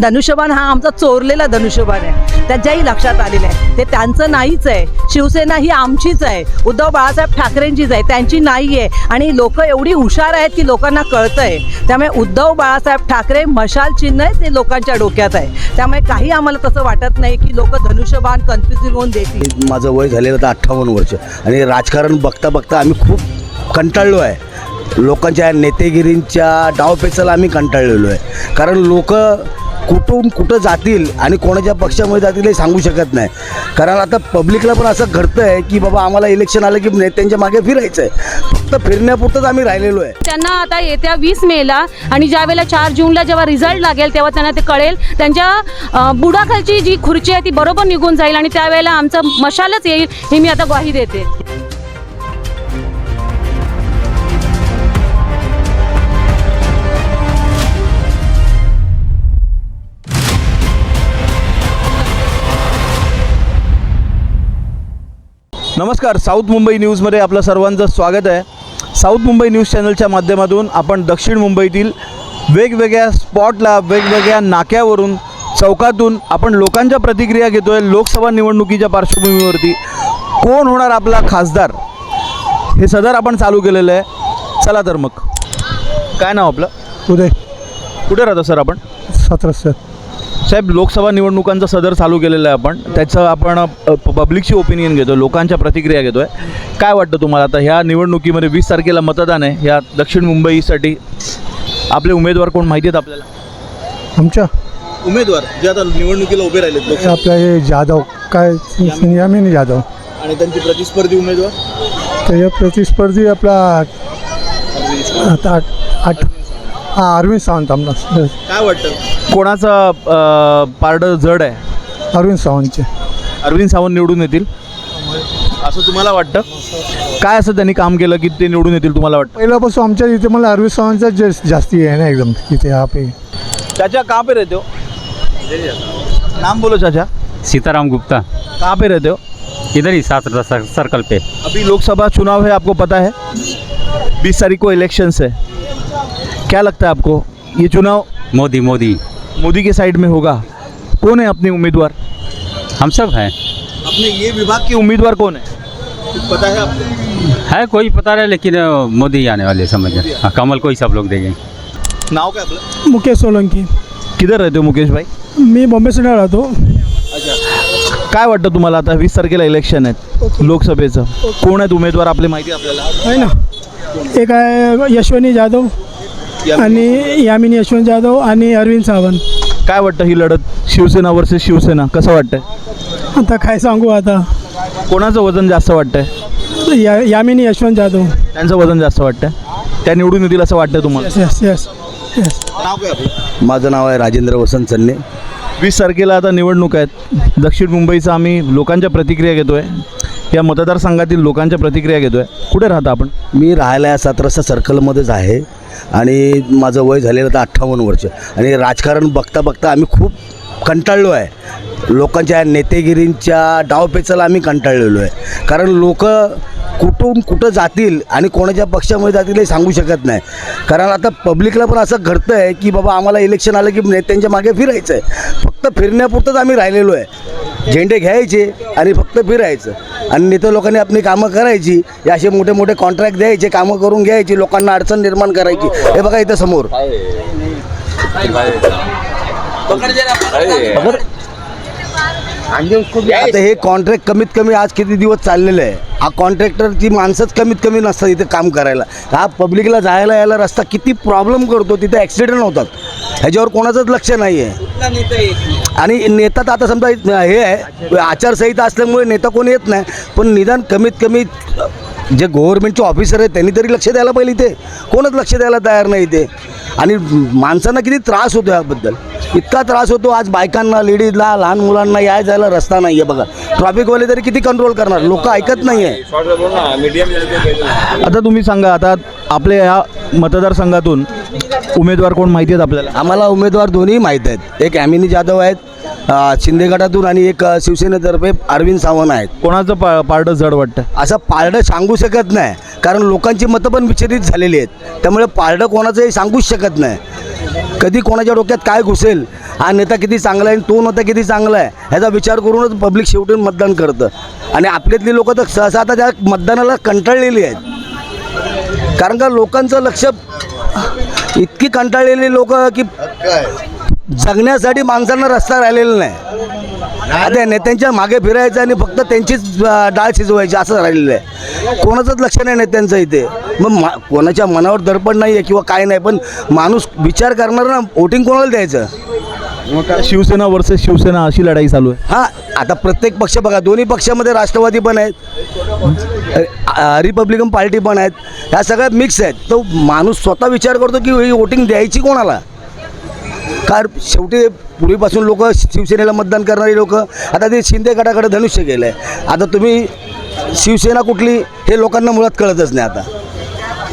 धनुष्यबाण हा आमचा चोरलेला धनुष्यबाण आहे. त्यांच्याही लक्षात आलेलं आहे ते त्यांचं नाहीच आहे. शिवसेना ही आमचीच आहे. उद्धव बाळासाहेब ठाकरेंचीच आहे. त्यांची नाही आहे आणि लोक एवढी हुशार आहेत की लोकांना कळतंय. त्यामुळे उद्धव बाळासाहेब ठाकरे मशाल चिन्ह आहे ते लोकांच्या डोक्यात आहे. त्यामुळे काही आम्हाला तसं वाटत नाही की लोक धनुष्यबाण कन्फ्युजिंग होऊन देतील. माझं वय झालेलं तर अठ्ठावन्न वर्ष. आणि राजकारण बघता बघता आम्ही खूप कंटाळलो आहे. लोकांच्या नेतेगिरींच्या डावपेचाला आम्ही कंटाळलेलो आहे. कारण लोक कुठून कुठं जातील आणि कोणाच्या पक्षामध्ये जातील हे सांगू शकत नाही. कारण आता पब्लिकला पण असं घडतं आहे की बाबा आम्हाला इलेक्शन आलं की नेत्यांच्या मागे फिरायचं आहे फक्त फिरण्यापुरतंच आम्ही राहिलेलो आहे. त्यांना आता येत्या वीस मेला आणि ज्या वेळेला चार जूनला जेव्हा रिझल्ट लागेल तेव्हा त्यांना ते कळेल. त्यांच्या बुडाखालची जी खुर्ची आहे ती बरोबर निघून जाईल आणि त्यावेळेला आमचं मशालच येईल हे मी आता ग्वाही देते. नमस्कार साऊथ मुंबई न्यूजमध्ये आपलं सर्वांचं स्वागत आहे. साऊथ मुंबई न्यूज चॅनलच्या माध्यमातून आपण दक्षिण मुंबईतील वेगवेगळ्या स्पॉटला वेगवेगळ्या नाक्यावरून चौकातून आपण लोकांच्या प्रतिक्रिया घेतो आहे लोकसभा निवडणुकीच्या पार्श्वभूमीवरती. कोण होणार आपला खासदार? हे सदर आपण चालू केलेलं आहे. चला तर मग. काय नाव आपलं? उदय. कुठे राहतो सर आपण? सतरा सर. साहेब लोकसभा निवडणुकांचा सदर चालू केलेलं आहे आपण. त्याचं आपण पब्लिकची ओपिनियन घेतो लोकांच्या प्रतिक्रिया घेतो आहे काय वाटतं तुम्हाला आता ह्या निवडणुकीमध्ये वीस तारखेला मतदान आहे ह्या दक्षिण मुंबईसाठी आपले उमेदवार कोण माहिती आहेत आपल्याला? आमच्या? उमेदवार जे आता निवडणुकीला उभे राहिलेत आपल्या हे जाधव काय यामिनी. जाधव. आणि त्यांचे प्रतिस्पर्धी उमेदवार? तर या प्रतिस्पर्धी आपला आता आठ आठ हा अरविंद सावंत आमला काय वाटतं? कोणाचं पारडं जड आहे? अरविंद सावंतचे. अरविंद सावंत निवडून येतील. असं तुम्हाला वाटतं? काय असं त्यांनी काम केलं की ते निवडून येतील तुम्हाला वाटतं? पहिल्यापासून आमच्या इथे मला अरविंद सावंतचा जास्ती आहे ना एकदम. इथे हा पे. चाचा कहाँ पे रहते हो नाम बोलो चाचा. सीताराम गुप्ता. कहाँ पे रहते हो इधर ही सात सर- सर्कल पे. अभी लोकसभा चुनाव है आपको पता है? बीस तारीख को इलेक्शंस है। क्या लगता है आपको? ये चुनाव मोदी मोदी। मोदी के साइड में होगा। कौन है अपने उम्मीदवार? हम सब हैं। अपने ये विभाग के उम्मीदवार कौन है? पता है आपको? है कोई पता नहीं लेकिन मोदी आने वाले समझ हाँ, कमल को ही सब लोग देंगे नाव काय आपलं मुकेश सोलंकी। किधर रहते हो मुकेश भाई? मी बॉम्बे सिटी राहतो काय वाटतं तुम्हाला आता? वीस तारखेला इलेक्शन आहेत लोकसभेचं. कोण आहेत उमेदवार? आपले माहिती आहे आपल्याला. आहे ना? एक आहे यशवनी जाधव आणि यामिनी यशवंत जाधव आणि अरविंद सावंत. काय वाटतं ही लढत? शिवसेना वर्सेस शिवसेना कसं वाटतंय? आता काय सांगू आता? कोणाचं वजन जास्त वाटतंय? या यामिनी यशवंत जाधव. त्यांचं वजन जास्त वाटतंय? त्या निवडून येतील असं वाटतंय तुम्हाला? येस येस माझं नाव आहे राजेंद्र वसंत चन्ने वीस तारखेला आता निवडणूक आहेत. दक्षिण मुंबईचं आम्ही लोकांच्या प्रतिक्रिया घेतो आहे या मतदारसंघातील लोकांच्या प्रतिक्रिया घेतो आहे कुठे राहता आपण? मी राहायला या सात रस्ता सर्कलमध्येच आहे. आणि माझं वय झालेलं तर अठ्ठावन्न वर्ष. आणि राजकारण बघता बघता आम्ही खूप कंटाळलो आहे. लोकांच्या नेतेगिरींच्या डावपेचाला आम्ही कंटाळलेलो आहे. कारण लोक कुठून कुठं जातील आणि कोणाच्या पक्षामध्ये जातील हे सांगू शकत नाही. कारण आता पब्लिकला पण असं घडतं आहे की बाबा आम्हाला इलेक्शन आलं की नेत्यांच्या मागे फिरायचं आहे फक्त फिरण्यापुरतंच आम्ही राहिलेलो आहे. झेंडे घ्यायचे आणि फक्त फिरायचं. आणि नेते लोकांनी आपली कामं करायची. हे असे मोठे मोठे कॉन्ट्रॅक्ट द्यायचे कामं करून घ्यायची लोकांना अडचण निर्माण करायची. हे बघा इथं समोर. आता हे कॉन्ट्रॅक्ट कमीत कमी आज किती दिवस चाललेलं आहे? हा कॉन्ट्रॅक्टरची माणसंच कमीत कमी नसतात इथे काम करायला. हा पब्लिकला जायला यायला रस्ता किती प्रॉब्लेम करतो तिथे ॲक्सिडेंट होतात. ह्याच्यावर कोणाचंच लक्ष नाही. आहे आणि नेता तर आता समजा हे आहे आचारसंहिता असल्यामुळे नेता कोणी येत नाही पण निदान कमीत कमी जे गव्हर्नमेंटचे ऑफिसर आहेत त्यांनी तरी लक्ष द्यायला पाहिजे इथे. कोणच लक्ष द्यायला तयार नाही इथे. आणि माणसांना किती त्रास होतो याबद्दल. इतका त्रास होतो आज बायकांना लेडीजला लहान मुलांना याय जायला रस्ता नाही आहे बघा ट्रॉफिकवाले तरी किती कंट्रोल करणार? लोक ऐकत नाही आहे आता तुम्ही सांगा आता आपल्या या मतदारसंघातून उमेदवार कोण माहिती आहेत आपल्याला? आम्हाला उमेदवार दोन्ही माहीत आहेत. एक ॲमिनी जाधव आहेत अ, शिंदे गटातून आणि एक अ, शिवसेनेतर्फे अरविंद सावंत आहेत. कोणाचं पा पारडं जड वाटतं? असं पारडं सांगू शकत नाही. कारण लोकांची मतं पण विचलित झालेली आहेत. त्यामुळे पारडं कोणाचंही सांगूच शकत नाही. कधी कोणाच्या डोक्यात काय घुसेल? हा नेता किती चांगला आहे आणि तो नेता किती चांगला आहे? ह्याचा विचार करूनच पब्लिक शेवटी मतदान करतं. आणि आपल्यातली लोकं तर सहसा आता त्या मतदानाला कंटाळलेली आहेत. कारण का लोकांचं लक्ष इतकी कंटाळलेली लोक की जगण्यासाठी माणसांना रस्ता राहिलेला नाही. आता नेत्यांच्या मागे फिरायचं आणि फक्त त्यांचीच डाळ शिजवायची असं राहिलेलं आहे. कोणाचंच लक्ष नाही नेत्यांचं इथे. मग मा कोणाच्या मनावर दडपण नाही आहे किंवा काय नाही पण माणूस विचार करणार ना वोटिंग कोणाला द्यायचं? शिवसेना वर्सेस शिवसेना अशी लढाई चालू आहे. हां आता प्रत्येक पक्ष बघा दोन्ही पक्षामध्ये राष्ट्रवादी पण आहेत रिपब्लिकन पार्टी पण आहेत. ह्या सगळ्यात मिक्स आहेत. तो माणूस स्वतः विचार करतो की ही वोटिंग द्यायची कोणाला? कारण शेवटी पूर्वीपासून लोक शिवसेनेला मतदान करणारी लोक आता ते शिंदे गटाकडे धनुष्य गेलं आहे आता तुम्ही शिवसेना कुठली हे लोकांना मुळात कळतच नाही आता.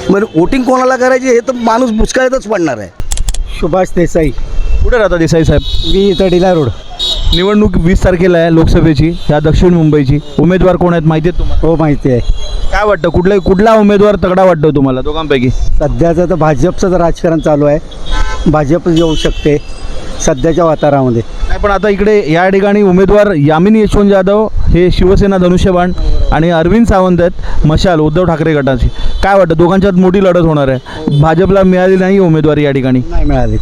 मग वोटिंग कोणाला करायची हे तर माणूस बुचकाळतच पडणार आहे. सुभाष देसाई. कुठे राहता देसाई साहेब? मी इथं डिला रोड. निवडणूक वीस तारखेला आहे लोकसभेची ह्या दक्षिण मुंबईची. उमेदवार कोण आहेत माहिती आहेत तुम्हाला? हो माहिती आहे. काय वाटतं कुठला कुठला उमेदवार तगडा वाटतो तुम्हाला दोघांपैकी? सध्याचं तर भाजपचं राजकारण चालू आहे. भाजप येऊ शकते सध्याच्या वातावरणामध्ये. नाही पण आता इकडे या ठिकाणी उमेदवार यामिनी यशवंत जाधव हे शिवसेना धनुष्यबाण आणि अरविंद सावंत आहेत मशाल उद्धव ठाकरे गटाची. काय वाटतं? दोघांच्यात मोठी लढत होणार आहे. भाजपला मिळाली नाही उमेदवारी या ठिकाणी. नाही मिळाली.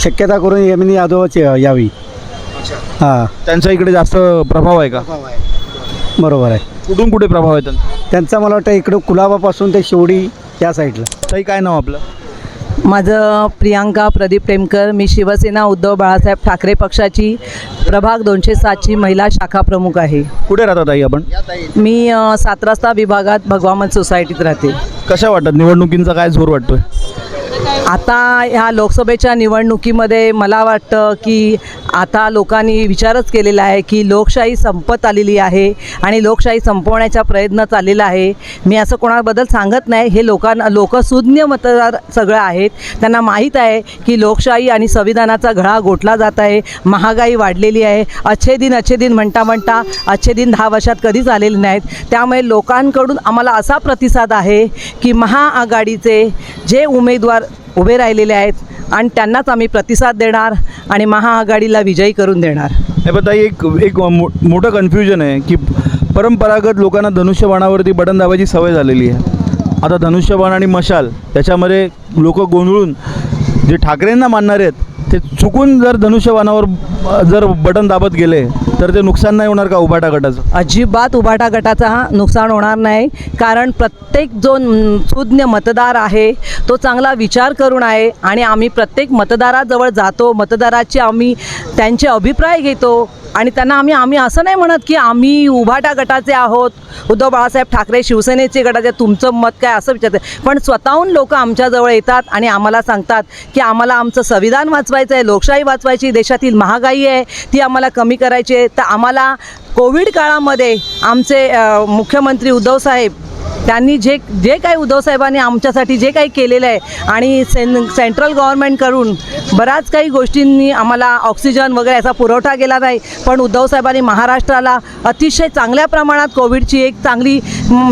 शक्यता करून यमिनी यादवच यावी. हां. त्यांचा इकडे जास्त प्रभाव आहे का? बरोबर आहे. कुठून कुठे प्रभाव आहे त्यांचा? त्यांचा मला वाटतं इकडं कुलाबापासून ते शिवडी या साईडला. ताई काय नाव आपलं? माझं प्रियांका प्रदीप टेमकर मी शिवसेना उद्धव बाळासाहेब ठाकरे पक्षाची प्रभाग दोनशे सातची महिला शाखा प्रमुख आहे. कुठे राहतात ताई आपण? मी अ, सात रस्ता विभागात भगवामन सोसायटीत राहते. कशा वाटतात? निवडणुकींचा काय जोर वाटतोय? आता ह्या लोकसभेच्या निवडणुकीमध्ये मला वाटतं की आता लोकांनी विचारच केलेला आहे की लोकशाही संपत आलेली आहे आणि लोकशाही संपवण्याचा प्रयत्न चाललेला आहे. मी असं कोणाबद्दल सांगत नाही. हे लोकांना लोकसुज्ञ मतदार सगळं आहेत. त्यांना माहीत आहे की लोकशाही आणि संविधानाचा घडा गोठला जात आहे. महागाई वाढलेली आहे. अच्छे दिन अच्छे दिन म्हणता म्हणता अच्छे दिन दहा वर्षात कधीच आलेले नाहीत. त्यामुळे लोकांकडून आम्हाला असा प्रतिसाद आहे की महाआघाडीचे जे उमेदवार उभे राहिलेले आहेत आणि त्यांनाच आम्ही प्रतिसाद देणार आणि महाआघाडीला विजयी करून देणार. हे पण ताई एक एक मो मोठं कन्फ्युजन आहे की परंपरागत लोकांना धनुष्यबाणावरती बटन दाबायची सवय झालेली आहे. आता धनुष्यबाण आणि मशाल त्याच्यामध्ये लोक गोंधळून जे ठाकरेंना मानणारे आहेत ते चुकून जर धनुष्यबाणावर जर बटन दाबत गेले तर ते नुकसान नाही होणार का उभाटा गटाचं? अजिबात उभाटा गटाचा हा नुकसान होणार नाही. कारण प्रत्येक जो सुज्ञ मतदार आहे तो चांगला विचार करून आहे आणि आम्ही प्रत्येक मतदाराजवळ जातो. मतदाराचे आम्ही त्यांचे अभिप्राय घेतो. आणि त्यांना आम्ही आम्ही असं नाही म्हणत की आम्ही उभाटा गटाचे आहोत. उद्धव बाळासाहेब ठाकरे शिवसेनेचे गटाचे तुमचं मत काय असं विचारते. पण स्वतःहून लोक आमच्याजवळ येतात आणि आम्हाला सांगतात की आम्हाला आमचं संविधान वाचवायचं आहे लोकशाही वाचवायची देशातील महागाई आहे ती आम्हाला कमी करायची आहे. तर आम्हाला कोविड काळामध्ये आमचे मुख्यमंत्री उद्धव साहेब त्यांनी जे जे काही उद्धवसाहेबांनी आमच्यासाठी जे काही केलेलं आहे आणि सें सेंट्रल गव्हर्नमेंटकडून बऱ्याच काही गोष्टींनी आम्हाला ऑक्सिजन वगैरे याचा पुरवठा केला नाही. पण उद्धवसाहेबांनी महाराष्ट्राला अतिशय चांगल्या प्रमाणात कोविडची एक चांगली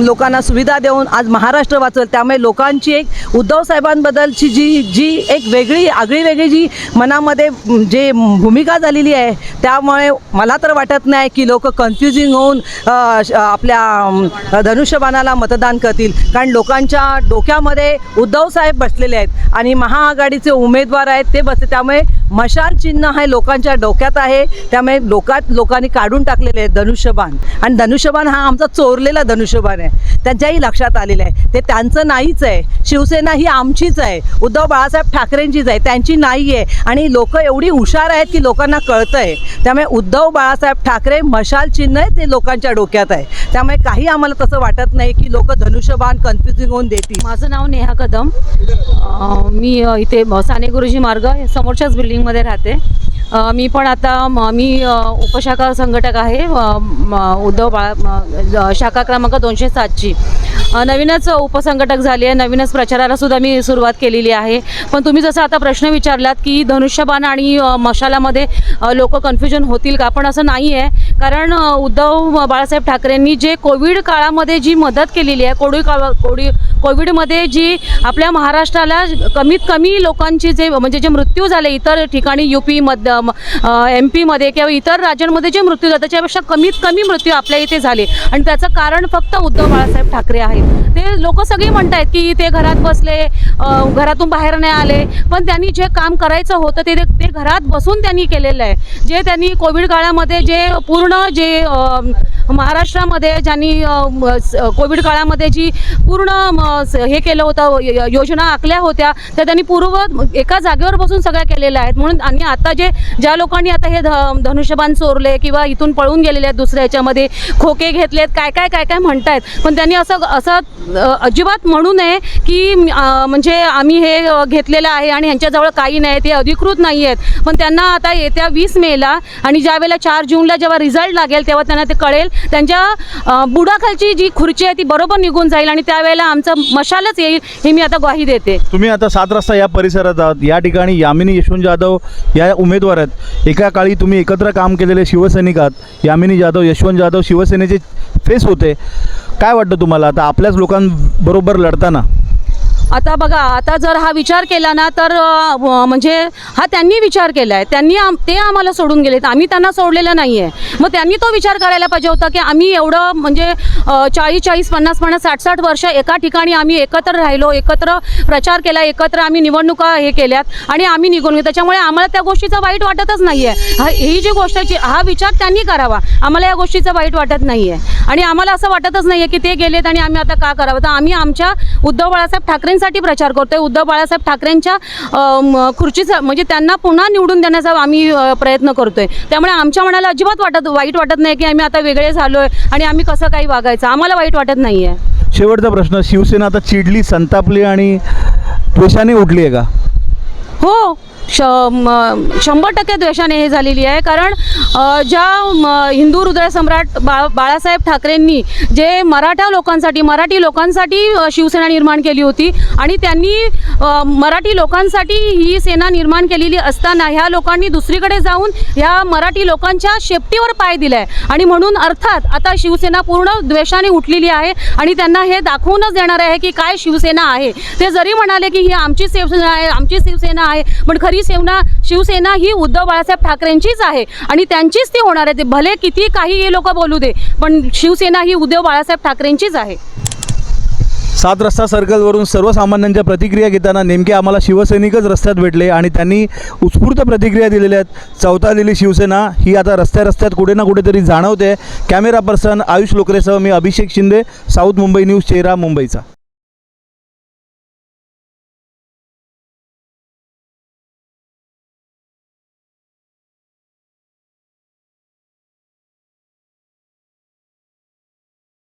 लोकांना सुविधा देऊन आज महाराष्ट्र वाचवलं. त्यामुळे लोकांची एक उद्धवसाहेबांबद्दलची जी जी एक वेगळी आगळी वेगळी जी मनामध्ये जे भूमिका झालेली आहे त्यामुळे मला तर वाटत नाही की लोक कन्फ्युजिंग होऊन आपल्या धनुष्यबाणाला मतदान करतील. कारण लोकांच्या डोक्यामध्ये उद्धव साहेब बसलेले आहेत आणि महाआघाडीचे उमेदवार आहेत ते बसले. त्यामुळे मशाल चिन्ह हे लोकांच्या डोक्यात आहे. त्यामुळे लोकात लोकांनी काढून टाकलेले आहे धनुष्यबाण. आणि धनुष्यबाण हा आमचा चोरलेला धनुष्यबाण आहे. त्यांच्याही लक्षात आलेलं आहे. ते त्यांचं नाहीच आहे. शिवसेना ही आमचीच आहे. उद्धव बाळासाहेब ठाकरेंचीच आहे. त्यांची नाही आहे आणि लोक एवढी हुशार आहेत की लोकांना कळतं आहे त्यामुळे उद्धव बाळासाहेब ठाकरे मशाल चिन्ह आहे ते लोकांच्या डोक्यात आहे. त्यामुळे काही आम्हाला तसं वाटत नाही की लोक धनुष्यबाण कन्फ्युजिंग होऊन देतील. माझं नाव नेहा कदम. मी इथे साने गुरुजी मार्ग समोरच्याच बिल्डिंगमध्ये राहते. मी पण आता मी उपशाखा संघटक आहे उद्धव बाळा शाखा क्रमांक दोनशे सातची. नवीनच उपसंघटक झाली आहे नवीनच प्रचाराला सुद्धा मी सुरुवात केलेली आहे. पण तुम्ही जसं आता प्रश्न विचारलात की धनुष्यबाण आणि मशालामध्ये लोक कन्फ्युजन होतील का? पण असं नाही आहे. कारण उद्धव बाळासाहेब ठाकरेंनी जे कोविड काळामध्ये जी मदत केलेली आहे कोविड कोविड कोविडमध्ये जी आपल्या महाराष्ट्राला कमीत कमी लोकांची जे म्हणजे जे मृत्यू झाले इतर ठिकाणी यू पी मध्य एम पीमध्ये किंवा इतर राज्यांमध्ये जे मृत्यू झाले त्याच्यापेक्षा कमीत कमी मृत्यू आपल्या इथे झाले. आणि त्याचं कारण फक्त उद्धव बाळासाहेब ठाकरे आहेत. ते लोक सगळी म्हणतायत की ते घरात बसले घरातून बाहेर नाही आले. पण त्यांनी जे काम करायचं होतं ते ते घरात बसून त्यांनी केलेलं आहे. जे त्यांनी कोविड काळामध्ये जे पूर्ण जे महाराष्ट्रामध्ये ज्यांनी स- कोविड काळामध्ये जी पूर्ण म, स- हे केलं होतं योजना आखल्या होत्या त्या त्यांनी पूर्व एका जागेवर बसून सगळ्या केलेल्या आहेत. म्हणून आणि आता जे ज्या लोकांनी आता हे ध धनुष्यबाण चोरले किंवा इथून पळून गेलेले आहेत दुसऱ्या याच्यामध्ये खोके घेतलेत काय काय काय काय म्हणतायत. पण त्यांनी असं असं अजिबात म्हणू नये की म्हणजे आम्ही हे घेतलेलं आहे आणि ह्यांच्याजवळ काही नाही ते अधिकृत नाही आहेत. पण त्यांना आता येत्या वीस मेला आणि ज्या वेळेला चार जूनला जेव्हा रिझल्ट लागेल तेव्हा त्यांना ते कळेल. त्यांच्या बुडाखालची जी खुर्ची आहे ती बरोबर निघून जाईल आणि त्यावेळेला आमचं मशालच येईल हे मी आता ग्वाही देते. तुम्ही आता सात रस्ता या परिसरात आहात. या ठिकाणी यामिनी यशवंत जाधव या उमेदवार आहेत. एका काळी तुम्ही एकत्र काम केलेले शिवसैनिक आहात. यामिनी जाधव यशवंत जाधव शिवसेनेचे फेस होते. काय वाटतं तुम्हाला? आता आपल्याच लोकांबरोबर लढताना आता बघा आता जर हा विचार केला ना तर म्हणजे हा त्यांनी विचार केला आहे त्यांनी आम ते आम्हाला सोडून गेलेत. आम्ही त्यांना सोडलेलं नाही आहे मग त्यांनी तो विचार करायला पाहिजे होता की आम्ही एवढं म्हणजे चाळीस चाळीस पन्नास पन्नास साठ साठ वर्ष एका ठिकाणी आम्ही एकत्र राहिलो एकत्र प्रचार केला एकत्र आम्ही निवडणुका हे केल्यात आणि आम्ही निघून गेलो. त्याच्यामुळे आम्हाला त्या गोष्टीचं वाईट वाटतच नाही आहे हा ही जी गोष्ट आहे, जी- हा विचार त्यांनी करावा. आम्हाला या गोष्टीचं वाईट वाटत नाही आहे आणि आम्हाला असं वाटतच नाही आहे की ते गेलेत आणि आम्ही आता का करावं? तर आम्ही आमच्या उद्धव बाळासाहेब ठाकरेंसाठी प्रचार करतोय. उद्धव बाळासाहेब ठाकरेंच्या खुर्चीचा म्हणजे त्यांना पुन्हा निवडून देण्याचा आम्ही प्रयत्न करतोय. त्यामुळे आमच्या मनाला अजिबात वाटत वाईट वाटत नाही की आम्ही आता वेगळे झालोय आणि आम्ही कसं काही वागायचं. आम्हाला वाईट वाटत नाही आहे शेवटचा प्रश्न शिवसेना आता चिडली संतापली आणि द्वेषाने उठली आहे का? हो. श शंभर टक्के द्वेषाने हे झालेली आहे. कारण ज्या म, हिंदू हृदय सम्राट बा बाळासाहेब ठाकरेंनी जे मराठा लोकांसाठी मराठी लोकांसाठी शिवसेना निर्माण केली होती आणि त्यांनी मराठी लोकांसाठी ही सेना निर्माण केलेली असताना ह्या लोकांनी दुसरीकडे जाऊन ह्या मराठी लोकांच्या शेपटीवर पाय दिलाय. आणि म्हणून अर्थात आता शिवसेना पूर्ण द्वेषाने उठलेली आहे आणि त्यांना हे दाखवूनच देणार आहे की काय शिवसेना आहे. ते जरी म्हणाले की ही आमची शिवसेना आहे आमची शिवसेना आहे पण खरी सेना शिवसेना ही उद्धव बाळासाहेब ठाकरेंचीच आहे. आणि त्यांचीच ती होणार आहे. ते भले किती काही हे लोक बोलू दे पण शिवसेना ही उद्धव बाळासाहेब ठाकरेंचीच आहे. सात रस्ता सर्कलवरून सर्वसामान्यांच्या प्रतिक्रिया घेताना नेमके आम्हाला शिवसैनिकच रस्त्यात भेटले आणि त्यांनी उत्स्फूर्त प्रतिक्रिया दिलेल्या आहेत. चौथालेली शिवसेना ही आता रस्त्या रस्त्यात कुठे ना कुठेतरी जाणवते. कॅमेरा पर्सन आयुष लोकरेसह मी अभिषेक शिंदे साऊथ मुंबई न्यूज चेहरा मुंबईचा.